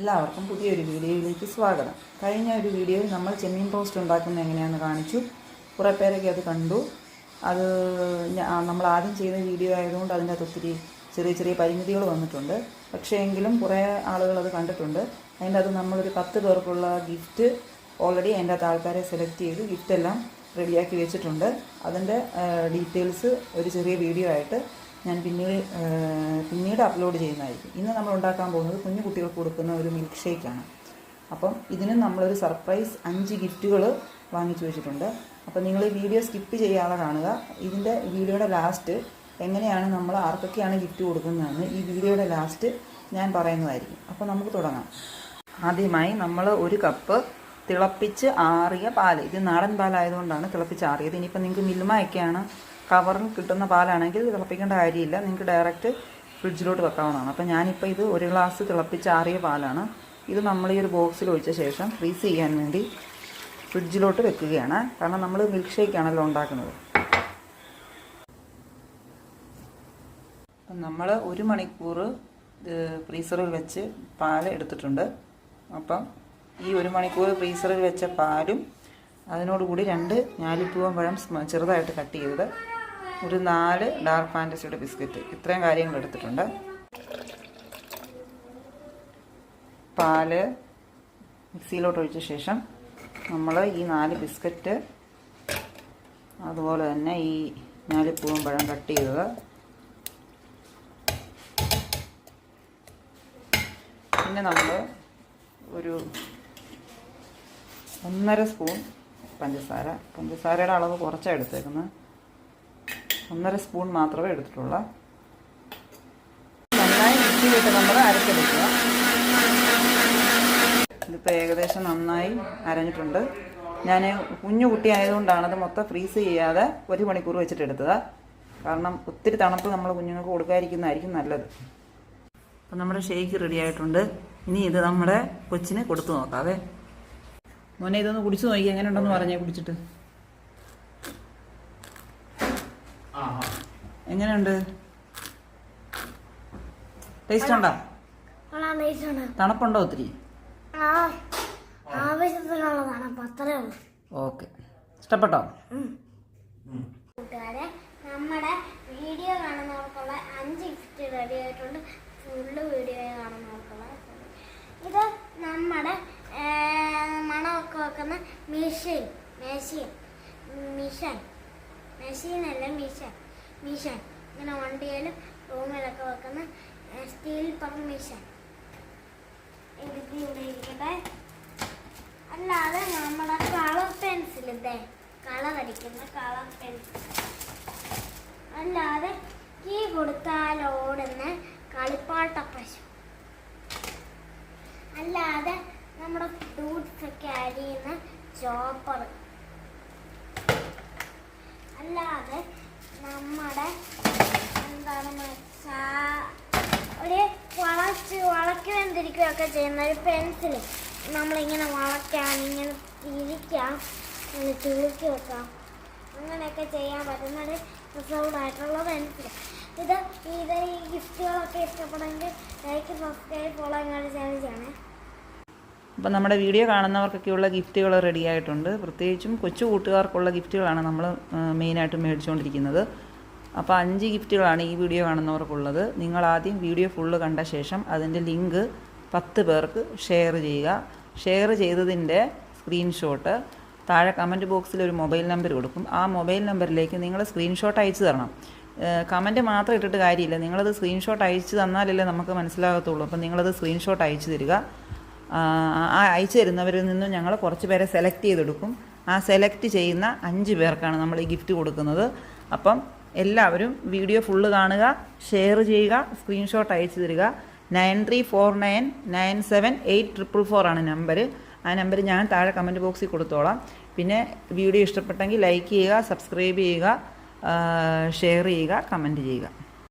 എല്ലാവർക്കും പുതിയൊരു വീഡിയോയിലേക്ക് സ്വാഗതം. കഴിഞ്ഞ ഒരു വീഡിയോയിൽ നമ്മൾ ചെമ്മീൻ പോസ്റ്റ് ഉണ്ടാക്കുന്നത് എങ്ങനെയാണെന്ന് കാണിച്ചു. കുറേ പേരൊക്കെ അത് കണ്ടു. അത് നമ്മൾ ആദ്യം ചെയ്ത വീഡിയോ ആയതുകൊണ്ട് അതിന്റെ അത് ഒത്തിരി ചെറിയ ചെറിയ പരിമിതികൾ വന്നിട്ടുണ്ട്. പക്ഷേ എങ്കിലും കുറേ ആളുകൾ അത് കണ്ടിട്ടുണ്ട്. അതിന്റെ അത് നമ്മളൊരു പത്ത് പേർക്കുള്ള ഗിഫ്റ്റ് ഓൾറെഡി അതിന്റെ അകത്ത് ആൾക്കാരെ സെലക്ട് ചെയ്ത്. ഗിഫ്റ്റ് എല്ലാം റെഡിയാക്കി വെച്ചിട്ടുണ്ട്. അതിന്റെ ഡീറ്റെയിൽസ് ഒരു ചെറിയ വീഡിയോ ആയിട്ട് ഞാൻ പിന്നീട് പിന്നീട് അപ്ലോഡ് ചെയ്യുന്നതായിരിക്കും. ഇന്ന് നമ്മൾ ഉണ്ടാക്കാൻ പോകുന്നത് കുഞ്ഞു കുട്ടികൾക്ക് കൊടുക്കുന്ന ഒരു മിൽക്ക് ഷേക്കാണ് അപ്പം ഇതിന് നമ്മളൊരു സർപ്രൈസ് അഞ്ച് ഗിഫ്റ്റുകൾ വാങ്ങിച്ചു വെച്ചിട്ടുണ്ട്. അപ്പം നിങ്ങൾ ഈ വീഡിയോ സ്കിപ്പ് ചെയ്യാതെ കാണുക. ഇതിന്റെ വീഡിയോയുടെ ലാസ്റ്റ് എങ്ങനെയാണ് നമ്മൾ ആർക്കൊക്കെയാണ് ഗിഫ്റ്റ് കൊടുക്കുന്നതെന്ന് ഈ വീഡിയോയുടെ ലാസ്റ്റ് ഞാൻ പറയുന്നതായിരിക്കും. അപ്പോൾ നമുക്ക് തുടങ്ങാം. ആദ്യമായി നമ്മൾ ഒരു കപ്പ് തിളപ്പിച്ച് ആറിയ പാൽ ഇത് നാടൻ പാലായതുകൊണ്ടാണ് തിളപ്പിച്ച് ആറിയത്. ഇനിയിപ്പോൾ നിങ്ങൾക്ക് മിൽമയൊക്കെയാണ് കവറിൽ കിട്ടുന്ന പാലാണെങ്കിൽ തിളപ്പിക്കേണ്ട കാര്യമില്ല. നിങ്ങൾക്ക് ഡയറക്റ്റ് ഫ്രിഡ്ജിലോട്ട് വെക്കാവുന്നതാണ്. അപ്പോൾ ഞാനിപ്പോൾ ഇത് ഒരു ഗ്ലാസ് തിളപ്പിച്ച് ആറിയ പാലാണ്. ഇത് നമ്മൾ ഈ ഒരു ബോക്സിൽ ഒഴിച്ച ശേഷം ഫ്രീസ് ചെയ്യാൻ വേണ്ടി ഫ്രിഡ്ജിലോട്ട് വെക്കുകയാണ്. കാരണം നമ്മൾ മിൽക്ക് ഷേക്കാണല്ലോ ഉണ്ടാക്കുന്നത്. നമ്മൾ ഒരു മണിക്കൂർ ഫ്രീസറിൽ വെച്ച് പാൽ എടുത്തിട്ടുണ്ട്. അപ്പം ഈ ഒരു മണിക്കൂർ ഫ്രീസറിൽ വെച്ച പാലും അതിനോടുകൂടി രണ്ട് ഞാലിപ്പൂവൻ പഴം ചെറുതായിട്ട് കട്ട് ചെയ്തത്. ഒരു നാല് ഡാർക്ക് ഫാന്റസിയുടെ ബിസ്ക്കറ്റ് ഇത്രയും കാര്യങ്ങൾ എടുത്തിട്ടുണ്ട്. പാൽ മിക്സിയിലോട്ട് ഒഴിച്ച ശേഷം നമ്മൾ ഈ നാല് ബിസ്ക്കറ്റ് അതുപോലെ തന്നെ ഈ ഞാലിപ്പൂവും പഴം കട്ട് ചെയ്തത്. പിന്നെ നമ്മൾ ഒരു ഒന്നര സ്പൂൺ പഞ്ചസാര. പഞ്ചസാരയുടെ അളവ് കുറച്ചാണ് എടുത്തേക്കുന്നത് ഒന്നര സ്പൂൺ മാത്രമേ എടുത്തിട്ടുള്ളൂ. നന്നായി മിക്സിയിലിട്ട് നമ്മൾ അരച്ചെടുക്കുക. ഇതിപ്പോൾ ഏകദേശം നന്നായി അരഞ്ഞിട്ടുണ്ട്. ഞാൻ കുഞ്ഞു കുട്ടി ആയതുകൊണ്ടാണ് അത് മൊത്തം ഫ്രീസ് ചെയ്യാതെ ഒരു മണിക്കൂർ വെച്ചിട്ട് എടുത്തത്. കാരണം ഒത്തിരി തണുപ്പ് നമ്മൾ കുഞ്ഞുങ്ങൾക്ക് കൊടുക്കാതിരിക്കുന്നതായിരിക്കും നല്ലത്. അപ്പം നമ്മുടെ ഷേക്ക് റെഡി ആയിട്ടുണ്ട്. ഇനി ഇത് നമ്മുടെ കൊച്ചിന് കൊടുത്തു നോക്കാവേ മോനെ ഇതൊന്ന് കുടിച്ചു നോക്കി എങ്ങനെയുണ്ടെന്ന് പറഞ്ഞേ കുടിച്ചിട്ട്. എങ്ങനെയുണ്ട്? ടേസ്റ്റ് ഉണ്ടോ? തണുപ്പുണ്ടോ ഒത്തിരി? ഓക്കെ ഇഷ്ടപ്പെട്ടോ? കൂട്ടുകാരെ നമ്മുടെ വീഡിയോ കാണുന്നവർക്കുള്ള അഞ്ച് ഗിഫ്റ്റ് റെഡി ആയിട്ടുണ്ട്. ഫുള്ള് വീഡിയോ കാണുന്നവർക്കുള്ള ഇത് നമ്മുടെ മണമൊക്കെ വെക്കുന്ന മിഷീൻ മെഷീൻ മിഷൻ മെഷീനല്ല മിഷൻ മിഷൻ ഇങ്ങനെ വണ്ടിയിലും റൂമിലൊക്കെ വെക്കുന്ന സ്റ്റീൽ പമ്പ് മിഷൻ എഴുതി ഇവിടെ ഇരിക്കട്ടെ അല്ലാതെ നമ്മുടെ കളർ പെൻസിൽ ഇതേ കളർ അടിക്കുന്ന കളർ പെൻസിൽ. അല്ലാതെ കീ കൊടുത്താൽ ഓടുന്ന കളിപ്പാട്ട പശു. അല്ലാതെ നമ്മുടെ ഫ്രൂട്ട്സ് ഒക്കെ അരിയുന്ന ചോപ്പർ അല്ലാതെ നമ്മുടെ എന്താണെന്ന് വെച്ചാ ഒരു വളച്ച് വളയ്ക്കുകയും തിരിക്കുകയൊക്കെ ചെയ്യുന്ന ഒരു പെൻസിൽ നമ്മളിങ്ങനെ വളയ്ക്കാം ഇങ്ങനെ തിരിക്കാം ഇങ്ങനെ ചുളുക്കി വെക്കാം അങ്ങനെയൊക്കെ ചെയ്യാൻ പറ്റുന്ന ഒരു റിസർവ്ഡ് ആയിട്ടുള്ള പെൻസിൽ ഇത് ഇത് ഈ ഗിഫ്റ്റുകളൊക്കെ ഇഷ്ടപ്പെടുമെങ്കിൽ ലൈക്ക് സബ്സ്ക്രൈബ് ഫോളോ അങ്ങനെ ചാനൽ ചെയ്യണേ. അപ്പം നമ്മുടെ വീഡിയോ കാണുന്നവർക്കൊക്കെയുള്ള ഗിഫ്റ്റുകൾ റെഡിയായിട്ടുണ്ട് പ്രത്യേകിച്ചും കൊച്ചു കൂട്ടുകാർക്കുള്ള ഗിഫ്റ്റുകളാണ് നമ്മൾ മെയിനായിട്ട് മേടിച്ചുകൊണ്ടിരിക്കുന്നത്. അപ്പോൾ അഞ്ച് ഗിഫ്റ്റുകളാണ് ഈ വീഡിയോ കാണുന്നവർക്കുള്ളത്. നിങ്ങൾ ആദ്യം വീഡിയോ ഫുള്ള് കണ്ട ശേഷം അതിന്റെ ലിങ്ക് പത്ത് പേർക്ക് ഷെയർ ചെയ്യുക. ഷെയർ ചെയ്തതിന്റെ സ്ക്രീൻഷോട്ട് താഴെ കമന്റ് ബോക്സിൽ ഒരു മൊബൈൽ നമ്പർ കൊടുക്കും. ആ മൊബൈൽ നമ്പറിലേക്ക് നിങ്ങൾ സ്ക്രീൻഷോട്ട് അയച്ചു തരണം. കമന്റ് മാത്രം ഇട്ടിട്ട് കാര്യമില്ല. നിങ്ങളത് സ്ക്രീൻഷോട്ട് അയച്ചു തന്നാലല്ലേ നമുക്ക് മനസ്സിലാകത്തുള്ളൂ. അപ്പം നിങ്ങളത് സ്ക്രീൻഷോട്ട് അയച്ചു തരിക. ആ അയച്ചു തരുന്നവരിൽ നിന്നും ഞങ്ങൾ കുറച്ച് പേരെ സെലക്ട് ചെയ്തെടുക്കും. ആ സെലക്ട് ചെയ്യുന്ന അഞ്ച് പേർക്കാണ് നമ്മൾ ഈ ഗിഫ്റ്റ് കൊടുക്കുന്നത്. അപ്പം എല്ലാവരും വീഡിയോ ഫുള്ള് കാണുക ഷെയർ ചെയ്യുക സ്ക്രീൻഷോട്ട് അയച്ചു തരിക. Nine three four nine nine seven eight triple four ആണ് നമ്പർ ആ നമ്പർ ഞാൻ താഴെ കമന്റ് ബോക്സിൽ കൊടുത്തോളാം. പിന്നെ വീഡിയോ ഇഷ്ടപ്പെട്ടെങ്കിൽ ലൈക്ക് ചെയ്യുക സബ്സ്ക്രൈബ് ചെയ്യുക ഷെയർ ചെയ്യുക കമന്റ് ചെയ്യുക.